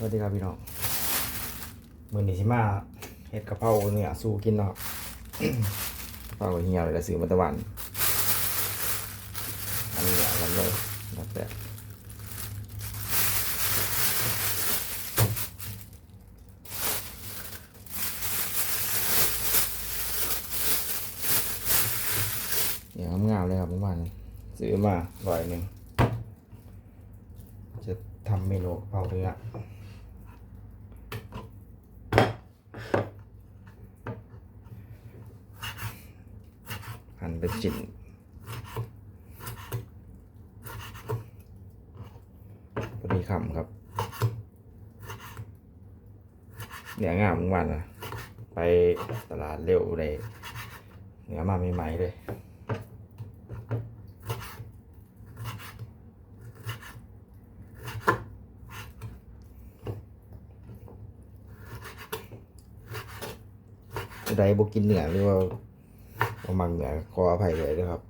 สวัสดีครับพี่น้องมือนี้ชิมาเฮ็ดกะเพราเนื้อสู้กินเนาะกะเพราเหี่ยวเลยแต่ซื้อมาตะวัน อันนี้อะกันเลยแบบแบบเนี่ยงามๆเลยครับเมื่อวานนี้ซื้อมาร้อยหนึ่งจะทำเมนูเพราเนื้อ หั่นเป็นชิ้นพอดีคำครับเนื้องามเมื่อวานนะไปตลาดเร็วเลยเนื้อมาใหม่ๆเลยใดบกินเหนือหรือว่า บ่มังเหนือขออภัยเลยนะครับ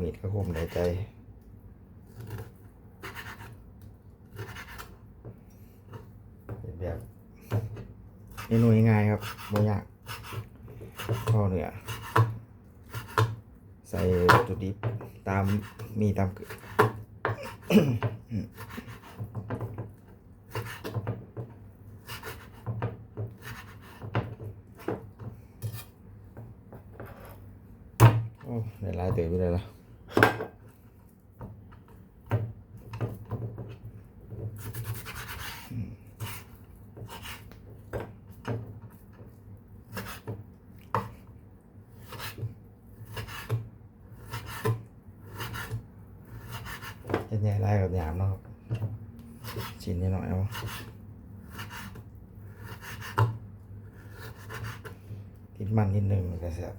มีดก็คมในใจเป็นแบบเมนูง่ายๆครับไม่ยากข้าวเหนือใส่ตุดิบตามมีตามเกิด โอ้ได้หลายเต๋อไปเลยละอืมเฮ็ด ใหญ่ไรกับหยามเนาะครับชิ้นนิดหน่อยเอาติดมันนิดนึงก็แซ่บ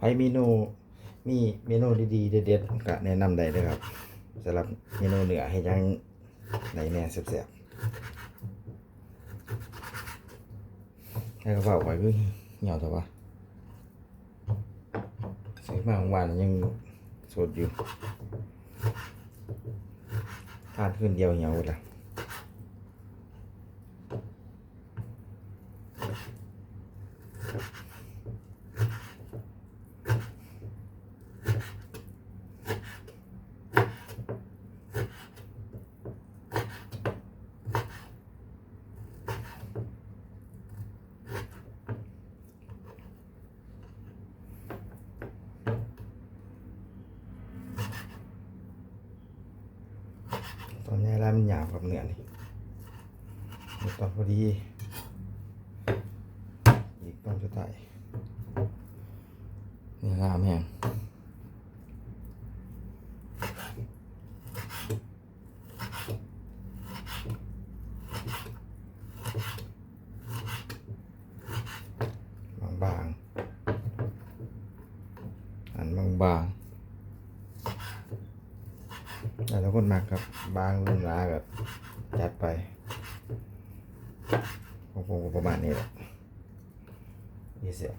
ไอเมนูมีเมนูดีๆเด็ดๆก็แนะนำได้เลยครับสำหรับเมนูเหนือให้ยังไหนแน่แซ่บๆให้กระเป๋าไว้ก็เหี่ยวแต่ว่าซื้อมาเมื่อวานยังสดอ ได้มันหยาบกับเนื้อนี่ตอนพอดี อีกตองจะตายเนื้องามแม่งบางๆอันบางๆ แต่ทุกคนมากครับ บางรุ่นร้ากับจัดไปผมผมประมาณนี้แหละยี่สิบ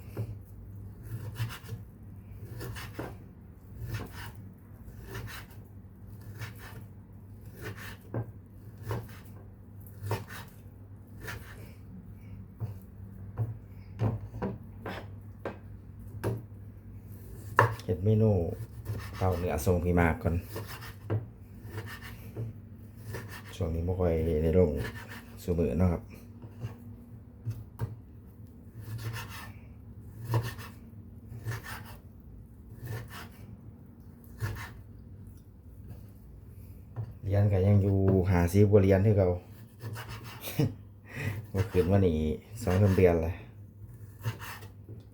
เห็ดเมนูเป่าเนื้อทรงพี่มากก่อน ช่ค่อยในโรงสูมือนะครับเรียนก็ยังอยู่หาซีบเรียนที่เราเมื่อคืนวันนี้สองสมเดือนเลย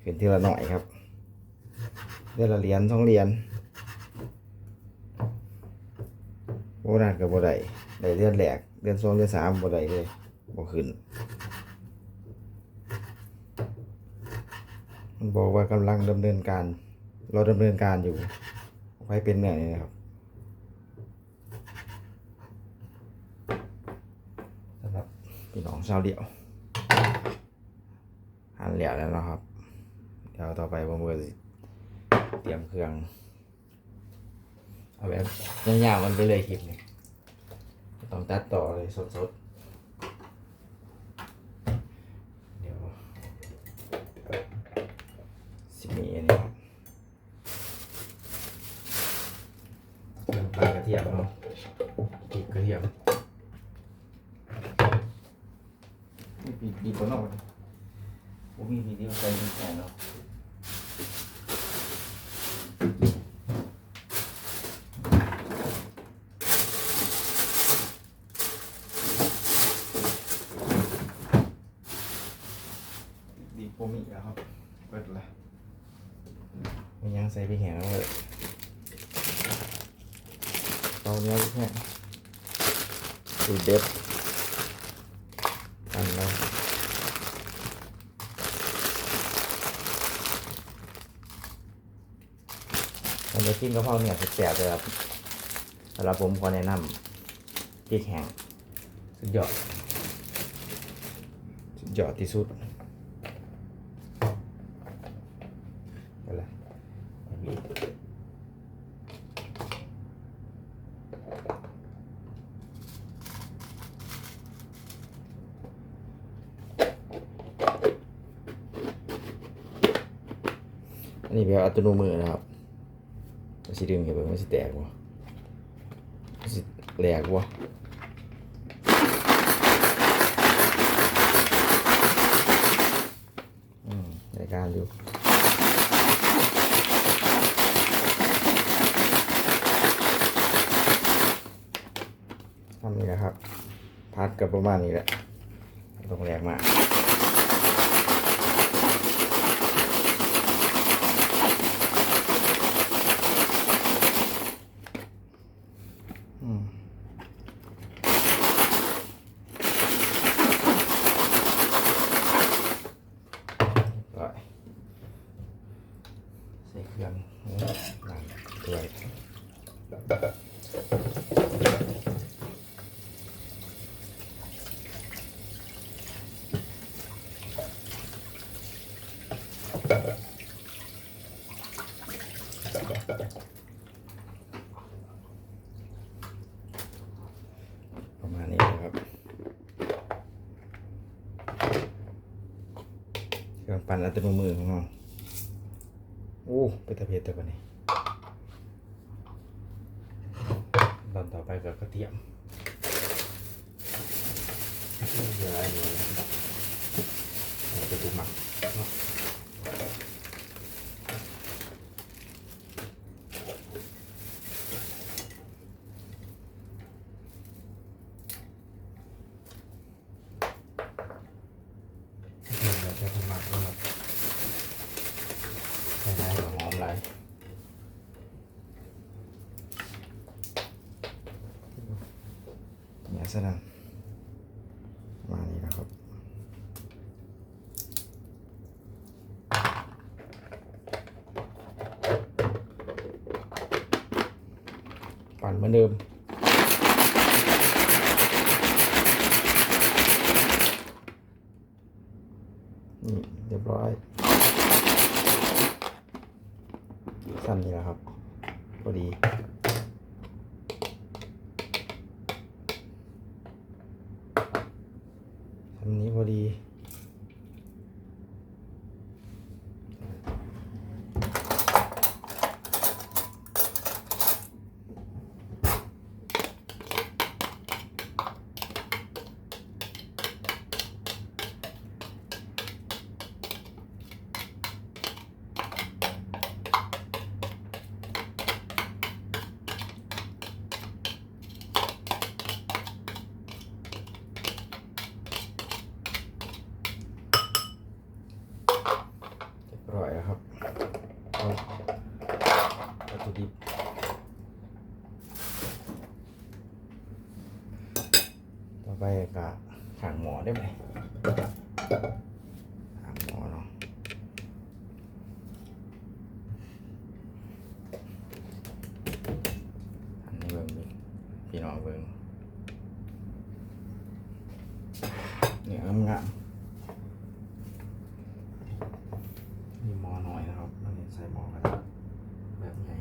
ขึ้นทีละหน่อยครับเดือนละเหรียญสองเหรียญโบราณกับโบได้ ได้เดือนแหลกเดือนสองเดือนสามบ่ได้เลยบ่ขึ้นมันบอกว่ากำลังดำเนินการ เราดำเนินการอยู่ไว้เป็นแบบนี้นะครับสำหรับพี่น้องชาวเดี่ยวหันเหลี่ยวแล้วนะครับ เดี๋ยวต่อไปผมก็เตรียมเครื่อง เอาแบบยาวๆมันไปเลยคลิปนี้ ต้องตัดต่อเลยสดๆ เดี๋ยวสิมีอันนี้ครับเครื่องปลากระเทียมเนาะพริกกระเทียมมีพริกดีกว่าเนาะผมมีพริกที่มันใส่พริกแห้เนาะ ดีโปมิแล้วครับเปิดละมันยังใส่ไปแห้งแล้วเลยตอนนี้แค่สูตร เด็ดอันแล้วมันจะกินกะเพราเนี่ยแสบๆเลยครับสำหรับผมขอแนะนำพริกแห้งสุดยอด สุดยอดที่สุด อะไรบีบ อัตโนมือนะครับมันสิดึงเห็นไหมมันสิแตกวะมันสิแหลกวะอืมในการดูทำนี่แหละครับ พัดกับประมาณนี้แหละตรงแรงมากอืมร้อยใส่เครื่องหลังถ้วย ประมาณนี้นะครับ เครื่องปั่นอัตโนมือของเราโอ้ไปตะเพียแต่วันนี้ตอนต่อไปก็กระเทียมเหลืออันนี้เราไปดูหมักเนาะเดี๋ยวเราจะทำหมักนะครับใส่ได้หอมไหลาย เนี่ยสนั่นประมานี้นะครับปั่นเหมือนเดิมนี่เรียบร้อย สั้นนี่แหละครับพอดีทำนี้พอดี เรียบร้อยแล้วครับเอาวัตถุดิบต่อไปก็ขางหมอได้ไหมขางหมอเนาะอันนี้ เนี่ยน้ำงามมีมอหน่อยนะครับนี่ใส่มอก็ได้บบใหญ่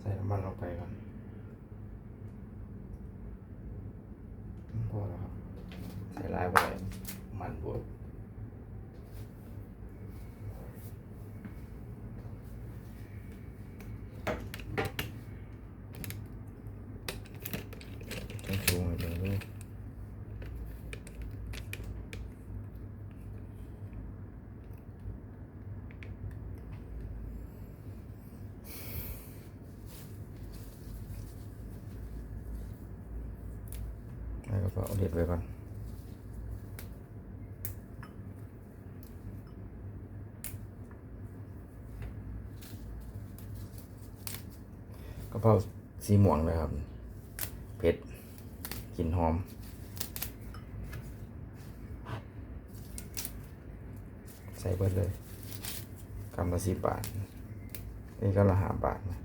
ใส่น้ำ มันลงไปก่อนพอแล้วครับ ใส่ลายไปมันบดต้องชูงให้ดู แล้วก็เอาเด็ดไว้ก่อนกระเพราสีม่วงเลยครับ เผ็ดกลิ่นหอม ใส่เบิดเลยกำละสิบบาท นี่ก็ละหาบาทนะ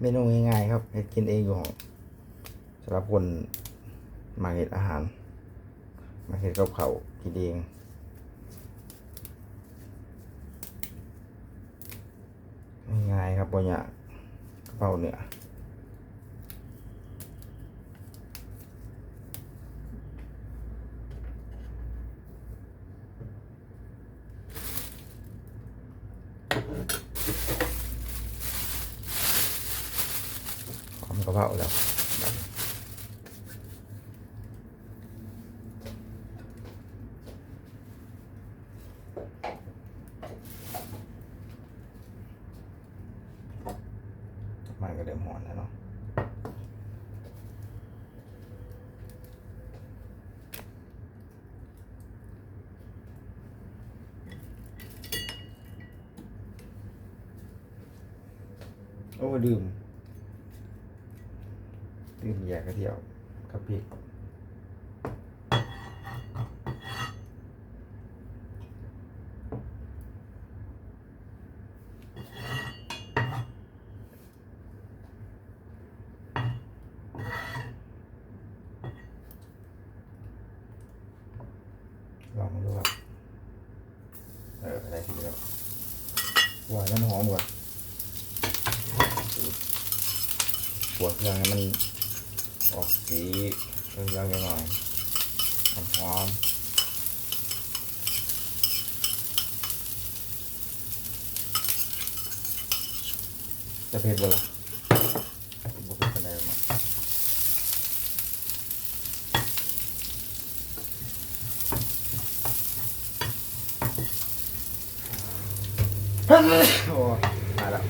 เมนูง่ายๆครับเฮ็ดกินเองอยู่ของสำหรับคนมาเห็ดอาหาร มาเห็ดกับเขากินเองง่ายๆครับบ่ยากกระเพราเนื้อหอมกระเพราแล้วแบบมันก็ เริ่มหอนแล้วเนาะโอ้ดื่มดื่มแยกกระเทียมกับพริก ลองมาดูครับเอออะไรทีเดียวหวานน้ำหอมก่อนปวดเครื่องให้มันออกสีเรื่องๆหน่อยหอมหอมจะเผ็ดบ่ล่ะบ่เผ็ดปานใดหรอกมั้ง โอ้ยมาแล้ว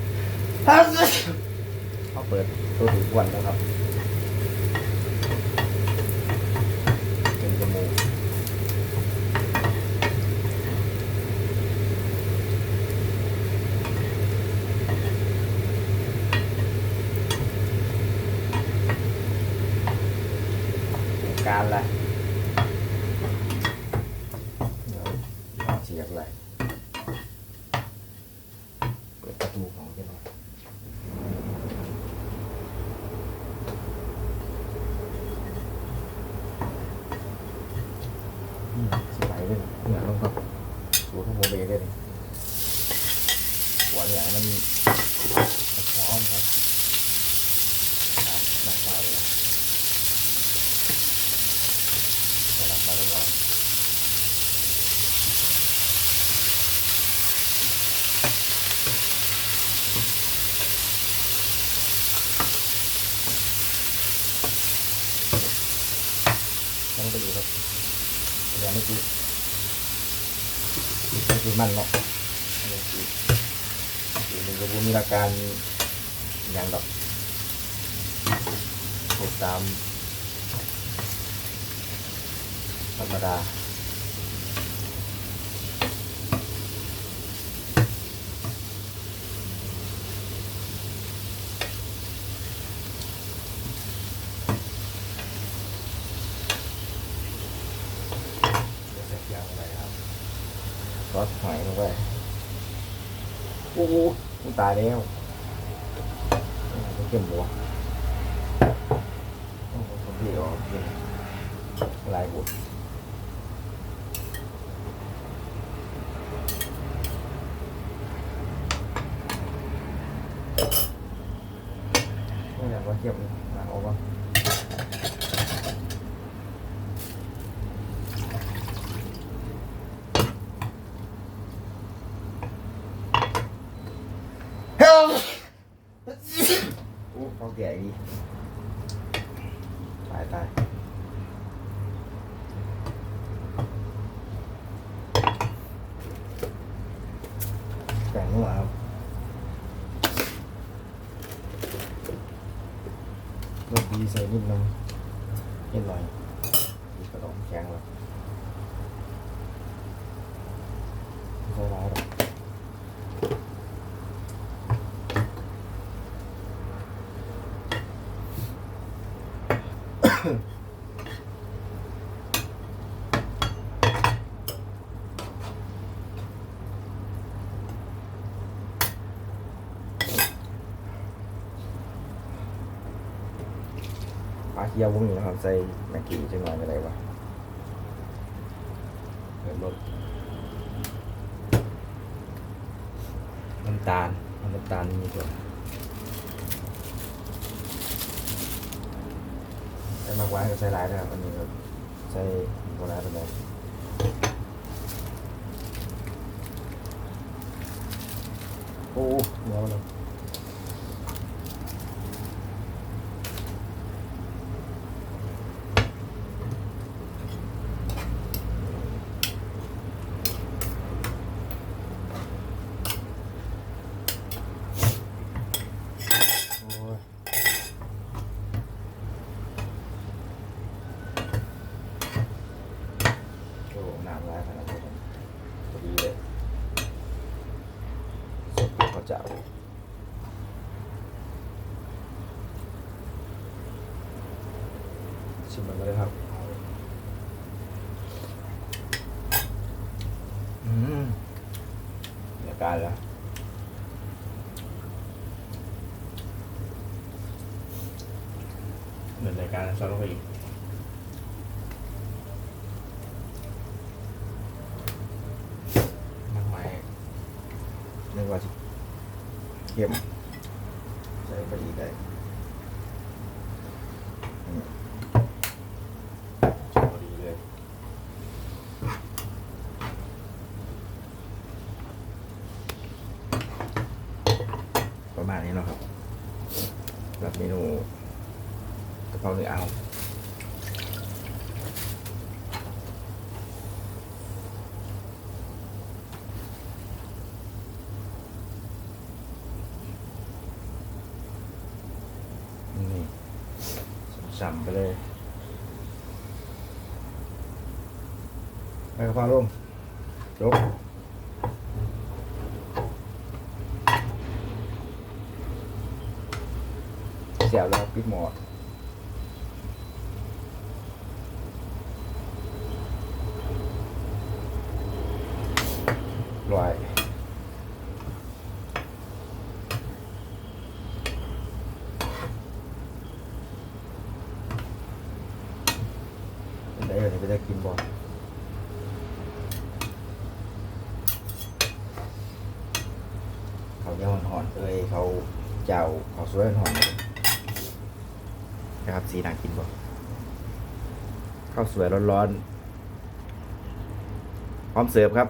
เอาเปิดตัวถือวันแล้วครับเป็นจมูกการละเดี๋ยวเอาเสียบเลย เปิดประตูของแกหน่อยอืมสบายเลยเนี่ยลงครับสูตรของโมเบเลยนี่หัวเนี่ยมันหอมครับครับหนักไปเลยจะหนักไปแล้วก่อน ลองไปดูครับยังไม่คือไม่คือมันเนาะนี่คือหนึ่งกระบ่มีอาการอย่างดอกติดตามธรรมดา จะเสร็จยังไงครับ ซอสหอยลงไปโอ้โหตายแล้วเข้มหัวพี่ออกลายบุตรไม่อยากว่าเข้มเลยล้างออกก่อน โอ้เขาแก่อีตายตายแต่งนัวครับรสดีใส่นิดนึงนิดหน่อยกกระดองแข็งแล้วไม่ใช่ร้ายหรอก ปลา เคียวพวกนี้นะครับใส่แมกกี้จังหน่อะไรวะเพิ่มรสน้ำตาลน้ำตาลมีส่วใส่มากไว้ก็ใส่หลายนะครับอันนี้ก็ใส่โบราณไปเลยโอ้เหนียวเลย โอ้ยโอ้น้ำลายขนาดนี้พอดีเลยสดเขาเจ้าชิมมันมาเลยครับ อืมเดี๋ยวการแล้ว เหมือนรายการซอลงไปอีกมากมายนึกว่าจะเข้มใส่ไปอีกได้อืม พอดีเลย ประมาณนี้เนาะครับแบบเมนูกะเพราเนื้อเอานี่ สัมไปเลยไปกระเพราลงจบเสียบแล้วปิดหมอลอยเป็น ไรเอ่ยได้กินบ่เขาเนี้ยหอนๆเอ้ยเขาเจ้าเขาสวยหอนๆนะครับสีน่ากินบ่ข้าวสวยร้อนๆพร้อมเสิร์ฟครับ